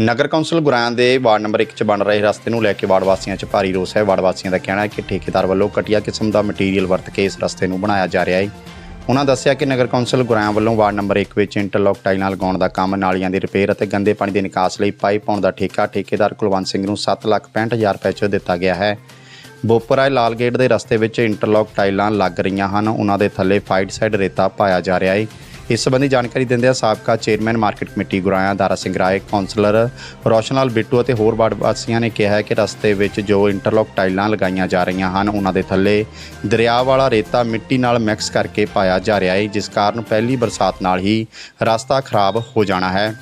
ਨਗਰ council ਗੁਰਾਇਆਂ ਦੇ ward number 1 'ਚ ਬਣ ਰਹੇ ਰਸਤੇ ਨੂੰ ਲੈ ਕੇ ਵਾਰਡ ਵਾਸੀਆਂ 'ਚ ਭਾਰੀ ਰੋਸ ਹੈ। ਵਾਰਡ ਵਾਸੀਆਂ ਦਾ ਕਹਿਣਾ ਹੈ ਕਿ ਠੇਕੇਦਾਰ ਵੱਲੋਂ ਘਟੀਆ ਕਿਸਮ ਦਾ ਮਟੀਰੀਅਲ ਵਰਤ ਕੇ ਇਸ ਰਸਤੇ ਨੂੰ ਬਣਾਇਆ ਜਾ ਰਿਹਾ ਹੈ। ਉਹਨਾਂ ਦੱਸਿਆ ਕਿ ਨਗਰ ਕੌਂਸਲ ਗੁਰਾਇਆਂ ਵੱਲੋਂ ਵਾਰਡ ਨੰਬਰ 1 ਵਿੱਚ ਇੰਟਰਲੌਕ ਟਾਈਲਾਂ ਲਗਾਉਣ ਦਾ ਕੰਮ ਨਾਲੀਆਂ ਦੀ ਰਿਪੇਅਰ ਅਤੇ ਗੰਦੇ ਪਾਣੀ ਦੇ ਨਿਕਾਸ ਲਈ ਪਾਈਪ ਪਾਉਣ ਦਾ ਠੇਕਾ ਠੇਕੇਦਾਰ ਕੁਲਵੰਤ ਸਿੰਘ ਨੂੰ 7,65,000 ਰੁਪਏ 'ਚ ਦਿੱਤਾ ਗਿਆ ਹੈ। ਬੋਪਰਾਏ ਲਾਲ ਗੇਟ ਦੇ ਰਸਤੇ ਵਿੱਚ ਇੰਟਰਲੌਕ ਟਾਈਲਾਂ ਲੱਗ ਰਹੀਆਂ ਹਨ। ਉਹਨਾਂ ਦੇ ਥੱਲੇ ਫਾਈਟ ਸਾਈਡ ਰੇਤਾ ਪਾਇਆ ਜਾ ਰਿਹਾ ਹੈ। ਇਸ ਸੰਬੰਧੀ ਜਾਣਕਾਰੀ ਦਿੰਦਿਆਂ ਸਾਬਕਾ chairman market committee Guraya Dara Singh Rai, councillor Roshanlal Bittu ਅਤੇ ਹੋਰ ਵਾਰਡ ਵਾਸੀਆਂ ਨੇ ਕਿਹਾ ਹੈ ਕਿ ਰਸਤੇ ਵਿੱਚ ਜੋ ਇੰਟਰਲੌਕ ਟਾਈਲਾਂ ਲਗਾਈਆਂ ਜਾ ਰਹੀਆਂ ਹਨ, ਉਹਨਾਂ ਦੇ ਥੱਲੇ ਦਰਿਆ ਵਾਲਾ ਰੇਤਾ ਮਿੱਟੀ ਨਾਲ ਮਿਕਸ ਕਰਕੇ ਪਾਇਆ ਜਾ ਰਿਹਾ ਹੈ, ਜਿਸ ਕਾਰਨ ਪਹਿਲੀ ਬਰਸਾਤ ਨਾਲ ਹੀ ਰਸਤਾ ਖਰਾਬ ਹੋ ਜਾਣਾ ਹੈ।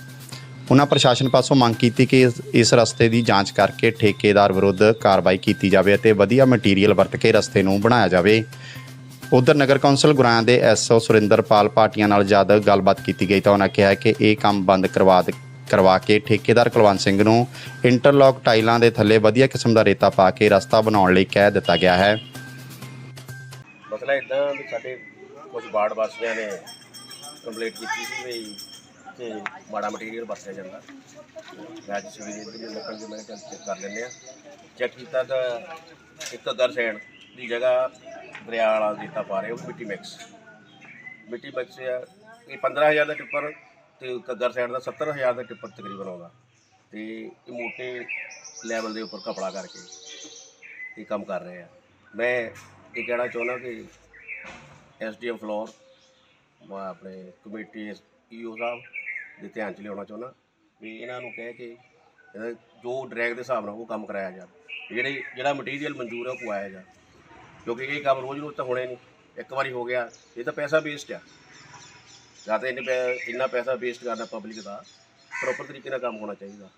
ਉਹਨਾਂ ਪ੍ਰਸ਼ਾਸਨ ਪਾਸੋਂ ਮੰਗ ਕੀਤੀ ਕਿ ਇਸ ਰਸਤੇ ਦੀ ਜਾਂਚ ਕਰਕੇ ਠੇਕੇਦਾਰ ਵਿਰੁੱਧ ਕਾਰਵਾਈ ਕੀਤੀ ਜਾਵੇ ਅਤੇ ਵਧੀਆ ਮਟੀਰੀਅਲ ਵਰਤ ਕੇ ਰਸਤੇ ਨੂੰ ਬਣਾਇਆ ਜਾਵੇ। ਉਧਰ ਨਗਰ ਕੌਂਸਲ ਗੁਰਾਇਆਂ ਦੇ ਐਸਓ ਸੁਰਿੰਦਰਪਾਲ ਪਾਟੀਆਂ ਨਾਲ ਜਦ ਗੱਲਬਾਤ ਕੀਤੀ ਗਈ ਤਾਂ ਉਹਨਾਂ ਕਿਹਾ ਕਿ ਇਹ ਕੰਮ ਬੰਦ ਕਰਵਾ ਕਰਵਾ ਕੇ ਠੇਕੇਦਾਰ ਕੁਲਵੰਤ ਸਿੰਘ ਨੂੰ ਇੰਟਰਲੌਕ ਟਾਈਲਾਂ ਦੇ ਥੱਲੇ ਵਧੀਆ ਕਿਸਮ ਦਾ ਰੇਤਾ ਪਾ ਕੇ ਰਸਤਾ ਬਣਾਉਣ ਲਈ ਕਹਿ ਦਿੱਤਾ ਗਿਆ ਹੈ। ਮਸਲਾ ਇਦਾਂ ਵੀ ਸਾਡੇ ਕੁਝ ਵਾਰਡ ਵਾਸੀਆਂ ਨੇ ਕੰਪਲੀਟ ਕੀਤੀ ਸੀ ਵੀ ਕਿ ਮਾੜਾ ਮਟੀਰੀਅਲ ਵਰਤਿਆ ਜਾਂਦਾ। ਅੱਜ ਸਵੇਰੇ ਦੇ ਨਿਕਲ ਕੇ ਮੈਂ ਚੈੱਕ ਕਰ ਲੈਂਦੇ ਆ ਚੈੱਕ ਕੀਤਾ ਤਾਂ ਇੱਕ ਅਗਰ ਸਾਈਡ ਦੀ ਜਗ੍ਹਾ ਦਰਿਆ ਵਾਲਾ ਦਿੱਤਾ ਪਾ ਰਹੇ ਉਹ ਮਿੱਟੀ ਮਿਕਸ ਮਿੱਟੀ ਮਿਕਸ ਆ ਇਹ 15000 ਦਾ ਟਿੱਪਰ ਤੇ ਕੱਗਰ ਸਾਈਡ ਦਾ 70000 ਦਾ ਟਿੱਪਰ ਤਕਰੀਬਨ ਆਉਂਦਾ। ਤੇ ਇਹ ਮੋਟੇ ਲੈਵਲ ਦੇ ਉੱਪਰ ਕਪੜਾ ਕਰਕੇ ਇਹ ਕੰਮ ਕਰ ਰਹੇ ਆ। ਮੈਂ ਇਹ ਕਹਿਣਾ ਚਾਹੁੰਦਾ ਕਿ ਐਸਡੀਐਮ ਫਲੋਰ ਮੈਂ ਆਪਣੇ ਕਮੇਟੀ ਈਓ ਸਾਹਿਬ ਦੇ ਧਿਆਨ ਚ ਲਿਆਉਣਾ ਚਾਹੁੰਦਾ ਵੀ ਇਹਨਾਂ ਨੂੰ ਕਹਿ ਕੇ ਇਹਦਾ ਜੋ ਡਰੈਗ ਦੇ ਹਿਸਾਬ ਨਾਲ ਉਹ ਕੰਮ ਕਰਾਇਆ ਜਾ ਜਿਹੜੇ ਜਿਹੜਾ ਮਟੀਰੀਅਲ ਮਨਜ਼ੂਰ ਹੈ ਉਹ ਪਵਾਇਆ ਜਾ ਕਿਉਂਕਿ ਇਹ ਕੰਮ ਰੋਜ਼ ਰੋਜ਼ ਤਾਂ ਹੋਣੇ ਨਹੀਂ। ਇੱਕ ਵਾਰੀ ਹੋ ਗਿਆ ਇਹ ਤਾਂ ਪੈਸਾ ਵੇਸਟ ਆ। ਜਾਂ ਤਾਂ ਇੰਨੇ ਪੈ- ਇੰਨਾ ਪੈਸਾ ਵੇਸਟ ਕਰਨਾ ਪਬਲਿਕ ਦਾ ਪ੍ਰੋਪਰ ਤਰੀਕੇ ਨਾਲ ਕੰਮ ਹੋਣਾ ਚਾਹੀਦਾ।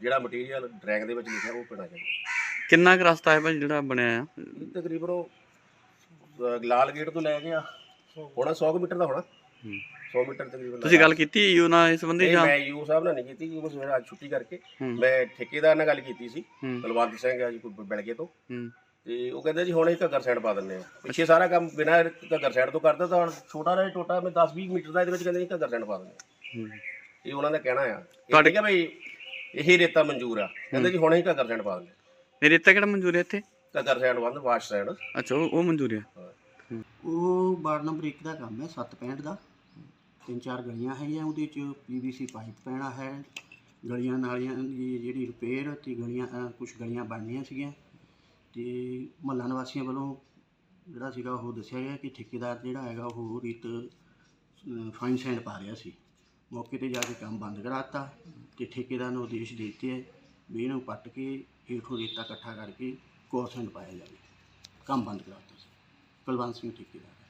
ਜਿਹੜਾ ਮਟੀਰੀਅਲ ਡਰੈਗ ਦੇ ਵਿੱਚ ਲਿਖਿਆ ਉਹ ਪੈਣਾ ਚਾਹੀਦਾ। ਕਿੰਨਾ ਕੁ ਰਸਤਾ ਹੈ ਭਾਈ ਜਿਹੜਾ ਬਣਿਆ ਆ? ਇਹ ਤਕਰੀਬਨ ਉਹ ਅਹ ਲਾਲ ਗੇਟ ਤੋਂ ਲੈ ਕੇ ਆ। ਹੋਣਾ 100 ਕੁ ਮੀਟਰ ਦਾ ਹੋਣਾ। 100 ਮੀਟਰ ਤਕਰੀਬਨ ਤੁਸੀਂ ਗੱਲ ਕੀਤੀ ਯੂ ਨਾਲ ਇਸ ਸੰਬੰਧੀ ਜਾਂ? ਮੈਂ ਯੂ ਸਾਹਿਬ ਨਾਲ ਨਹੀਂ ਕੀਤੀ ਕਿਉਂਕਿ ਸਵੇਰੇ ਅੱਜ ਛੁੱਟੀ ਕਰਕੇ। ਹੂੰ। ਮੈਂ ਠੇਕੇਦਾਰ ਨਾਲ ਗੱਲ ਕੀਤੀ ਸੀ। ਹੂੰ। ਬਲਵੰਤ ਸਿੰਘ ਆ ਜੀ ਕੋਈ ਬਲਗੇ ਤੋਂ। ਹੂੰ। ਤੇ ਉਹ ਕਹਿੰਦੇ ਜੀ ਹੁਣ ਇਹ ਘੱਗਰ ਸਾਈਡ ਪਾ ਦਿੰਦੇ ਆ। ਪਿੱਛੇ ਸਾਰਾ ਕੰਮ ਬਿਨਾਂ ਘੱਗਰ ਸਾਈਡ ਤੋਂ ਕਰਦਾ ਤਾਂ ਹੁਣ ਛੋਟਾ ਜਿਹਾ ਟੋਟਾ ਮੈਂ 10 20 ਮੀਟਰ ਦਾ ਇਹਦੇ ਵਿੱਚ ਕਹਿੰਦੇ ਜੀ ਘੱਗਰ ਸਾਈਡ ਪਾ ਦਿੰਦੇ ਆ। ਹੂੰ। ਇਹ ਉਹਨਾਂ ਦਾ ਕਹਿਣਾ ਆ। ਇਹ ਤੁਹਾਡੇ- ਠੀਕ ਹੈ ਬਈ ਇਹ ਰੇਤਾ ਮਨਜ਼ੂਰ ਆ। ਕਹਿੰਦੇ ਜੀ ਹੁਣ ਹੀ ਘੱਗਰ ਸਾਈਡ ਪਾ ਦਿੰਦੇ ਇਹ ਰੇਤਾ ਕਿਹੜਾ ਮਨਜ਼ੂਰ ਹੈ ਇੱਥੇ? ਆ। ਘੱਗਰ ਸਾਈਡ ਬੰਦ ਵਾਸ਼ ਸਾਈਡ ਅੱਛਾ ਉਹ ਮਨਜ਼ੂਰ ਹੈ। ਉਹ ਵਾਰਡ ਨੰਬਰ 1 ਦਾ ਕੰਮ ਹੈ 765 ਦਾ। ਤਿੰਨ ਚਾਰ ਗਲੀਆਂ ਹੈਗੀਆਂ ਉਹਦੇ ਚ ਪੀਵੀਸੀ ਪਾਈਪ ਪੈਣਾ ਹੈ। ਗਲੀਆਂ ਨਾਲੀਆਂ ਦੀ ਜਿਹੜੀ ਰਿਪੇਅਰ ਤੇ ਗਲੀਆਂ ਕੁਝ ਗਲੀਆਂ ਬਣਨੀਆਂ ਸੀਗੀਆਂ। ਤੇ ਮਹੱਲਾ ਨਿਵਾਸੀਆਂ ਵੱਲੋਂ ਜਿਹੜਾ ਸੀਗਾ ਉਹ ਦੱਸਿਆ ਗਿਆ ਕਿ ਠੇਕੇਦਾਰ ਜਿਹੜਾ ਹੈਗਾ ਉਹ ਰੀਤ ਫਾਈਨ ਸੈਂਡ ਪਾ ਰਿਹਾ ਸੀ। ਮੌਕੇ ਤੇ ਜਾ ਕੇ ਕੰਮ ਬੰਦ ਕਰਾਤਾ ਤੇ ਠੇਕੇਦਾਰ ਨੂੰ ਉਦੇਸ਼ ਦੇ ਦਿੱਤੇ ਹੈ ਵੀ ਇਹਨੂੰ ਪੱਟ ਕੇ ਹੇਠੋਂ ਰੇਤਾ ਇਕੱਠਾ ਕਰਕੇ ਕੋਰਸੈਂਡ ਪਾਇਆ ਜਾਵੇ। ਕੰਮ ਬੰਦ ਕਰਾਤਾ ਸੀ। ਕੁਲਵੰਤ ਸਿੰਘ ਠੇਕੇਦਾਰ।